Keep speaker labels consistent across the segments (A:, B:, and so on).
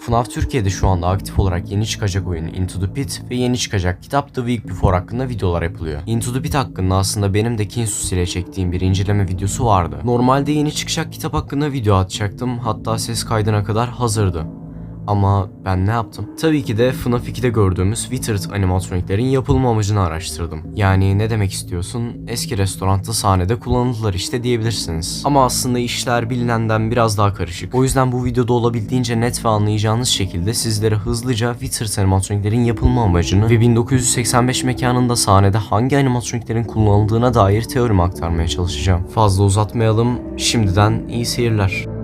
A: FNAF Türkiye'de şu anda aktif olarak yeni çıkacak oyun Into the Pit ve yeni çıkacak kitap The Week Before hakkında videolar yapılıyor. Into the Pit hakkında aslında benim de Kinsus ile çektiğim bir inceleme videosu vardı. Normalde yeni çıkacak kitap hakkında video atacaktım hatta ses kaydına kadar hazırdı. Ama ben ne yaptım? Tabii ki de FNAF 2'de gördüğümüz Withered animatroniklerin yapılma amacını araştırdım. Yani ne demek istiyorsun? Eski restoranda sahnede kullanıldılar işte diyebilirsiniz. Ama aslında işler bilinenden biraz daha karışık. O yüzden bu videoda olabildiğince net ve anlayacağınız şekilde sizlere hızlıca Withered animatroniklerin yapılma amacını ve 1985 mekanında sahnede hangi animatroniklerin kullanıldığına dair teorimi aktarmaya çalışacağım. Fazla uzatmayalım. Şimdiden iyi seyirler.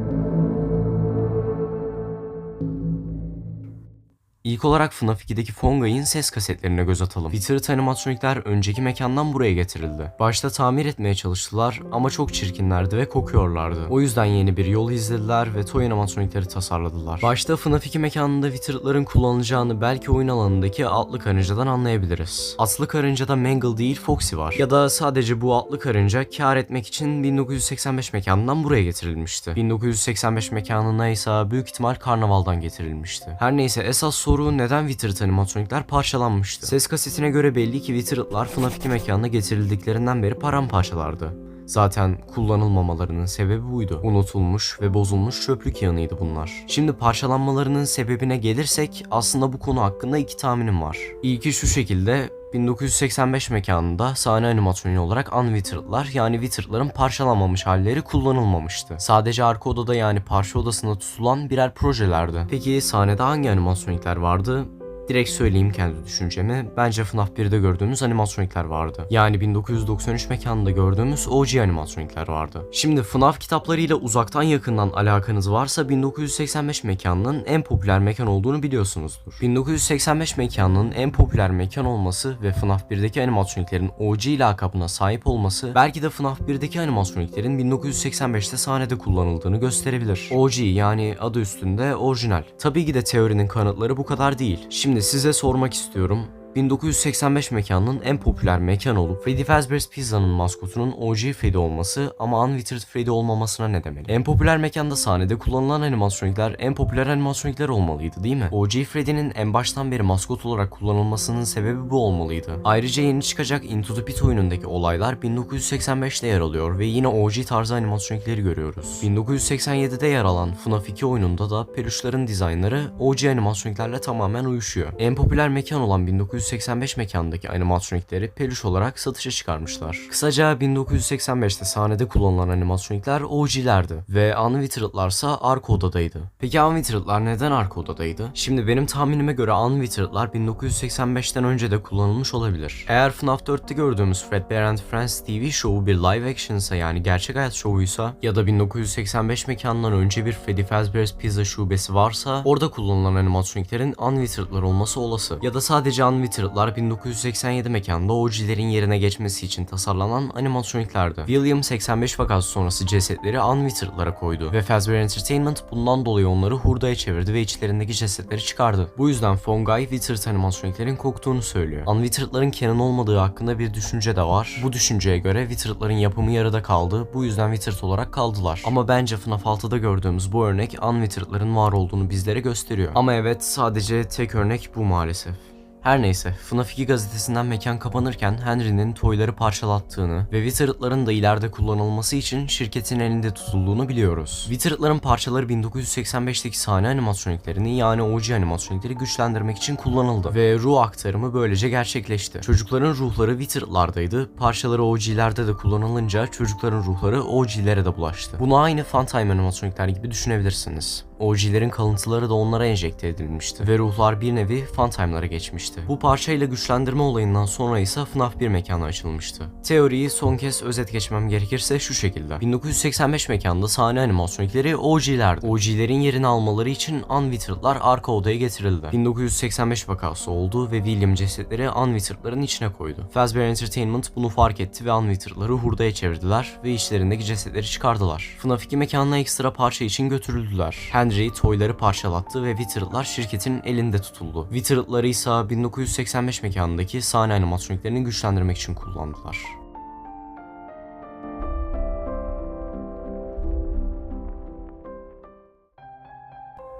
A: İlk olarak FNAF 2'deki Fongay'ın ses kasetlerine göz atalım. Withered animatronikler önceki mekandan buraya getirildi. Başta tamir etmeye çalıştılar ama çok çirkinlerdi ve kokuyorlardı. O yüzden yeni bir yol izlediler ve toy animatronikleri tasarladılar. Başta FNAF 2 mekanında Withered'ların kullanılacağını belki oyun alanındaki atlı karıncadan anlayabiliriz. Atlı karıncada Mangle değil Foxy var. Ya da sadece bu atlı karınca kar etmek için 1985 mekanından buraya getirilmişti. 1985 mekanına ise büyük ihtimal karnavaldan getirilmişti. Her neyse esas soru neden Withered animatronikler parçalanmıştı? Ses kasetine göre belli ki Withered'lar FNAF 2 mekanına getirildikleri beri paramparçalardı. Zaten kullanılmamalarının sebebi buydu. Unutulmuş ve bozulmuş çöplük yığınıydı bunlar. Şimdi parçalanmalarının sebebine gelirsek aslında bu konu hakkında iki tahminim var. İlki şu şekilde 1985 mekanında sahne animasyonu olarak Unwittered'lar yani Wittered'ların parçalanmamış halleri kullanılmamıştı. Sadece arka odada yani parça odasında tutulan birer projelerdi. Peki sahnede hangi animatronikler vardı? Direkt söyleyeyim kendi düşüncemi. Bence FNAF 1'de gördüğümüz animatronikler vardı. Yani 1993 mekanında gördüğümüz OG animatronikler vardı. Şimdi FNAF kitaplarıyla uzaktan yakından alakanız varsa 1985 mekanının en popüler mekan olduğunu biliyorsunuzdur. 1985 mekanının en popüler mekan olması ve FNAF 1'deki animatroniklerin OG lakabına sahip olması belki de FNAF 1'deki animatroniklerin 1985'te sahnede kullanıldığını gösterebilir. OG yani adı üstünde orijinal. Tabii ki de teorinin kanıtları bu kadar değil. Şimdi size sormak istiyorum. 1985 mekanının en popüler mekan olup Freddy Fazbear's Pizza'nın maskotunun OG Freddy olması ama Unwittered Freddy olmamasına ne demeli? En popüler mekanda sahnede kullanılan animatronikler en popüler animatronikler olmalıydı değil mi? OG Freddy'nin en baştan beri maskot olarak kullanılmasının sebebi bu olmalıydı. Ayrıca yeni çıkacak Into the Pit oyunundaki olaylar 1985'te yer alıyor ve yine OG tarzı animatronikleri görüyoruz. 1987'de yer alan FNAF 2 oyununda da peluşların dizaynları OG animatroniklerle tamamen uyuşuyor. En popüler mekan olan 1985 mekandaki animatronikleri peluş olarak satışa çıkarmışlar. Kısaca 1985'te sahnede kullanılan animatronikler OG'lerdi ve Unwittered'larsa arka odadaydı. Peki Unwittered'lar neden arka odadaydı? Şimdi benim tahminime göre Unwittered'lar 1985'ten önce de kullanılmış olabilir. Eğer FNAF 4'te gördüğümüz Fredbear and Friends TV şovu bir live action'sa yani gerçek hayat şovuysa ya da 1985 mekanından önce bir Freddy Fazbear's Pizza şubesi varsa orada kullanılan animatroniklerin Unwittered'lar olması olası. Ya da sadece Unwittered'lar 1987 mekanında OG'lerin yerine geçmesi için tasarlanan animatroniklerdi. William 85 vakası sonrası cesetleri Unwittered'lara koydu ve Fazbear Entertainment bundan dolayı onları hurdaya çevirdi ve içlerindeki cesetleri çıkardı. Bu yüzden Fongai Wittered animatroniklerin koktuğunu söylüyor. Unwittered'ların canon olmadığı hakkında bir düşünce de var. Bu düşünceye göre Wittered'ların yapımı yarıda kaldı. Bu yüzden Wittered olarak kaldılar. Ama bence FNAF 6'da gördüğümüz bu örnek Unwittered'ların var olduğunu bizlere gösteriyor. Ama evet sadece tek örnek bu maalesef. Her neyse, FNAF 2 gazetesinden mekan kapanırken Henry'nin toyları parçalattığını ve Wittered'ların da ileride kullanılması için şirketin elinde tutulduğunu biliyoruz. Wittered'ların parçaları 1985'teki sahne animatroniklerini yani OG animatronikleri güçlendirmek için kullanıldı ve ruh aktarımı böylece gerçekleşti. Çocukların ruhları Wittered'lardaydı, parçaları OG'lerde de kullanılınca çocukların ruhları OG'lere de bulaştı. Bunu aynı Funtime animatronikler gibi düşünebilirsiniz. OG'lerin kalıntıları da onlara enjekte edilmişti ve ruhlar bir nevi Funtime'lara geçmişti. Bu parçayla güçlendirme olayından sonra ise FNAF 1 mekanı açılmıştı. Teoriyi son kez özet geçmem gerekirse şu şekilde. 1985 mekanda sahne animatronikleri OG'lerdi. OG'lerin yerini almaları için Unwittered'lar arka odaya getirildi. 1985 vakası oldu ve William cesetleri Unwittered'ların içine koydu. Fazbear Entertainment bunu fark etti ve Unwittered'ları hurdaya çevirdiler ve içlerindeki cesetleri çıkardılar. FNAF 2 mekanına ekstra parça için götürüldüler. Henry toyları parçalattı ve Wittered'lar şirketin elinde tutuldu. Wittered'ları ise 1985 mekanındaki sahne animatroniklerini güçlendirmek için kullandılar.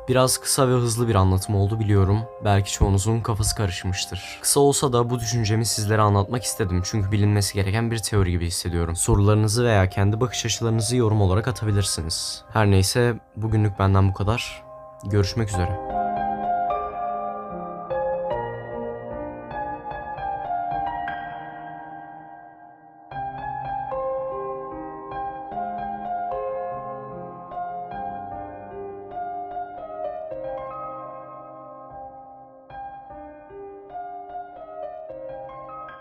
A: Biraz kısa ve hızlı bir anlatım oldu biliyorum. Belki çoğunuzun kafası karışmıştır. Kısa olsa da bu düşüncemi sizlere anlatmak istedim çünkü bilinmesi gereken bir teori gibi hissediyorum. Sorularınızı veya kendi bakış açılarınızı yorum olarak atabilirsiniz. Her neyse bugünlük benden bu kadar. Görüşmek üzere.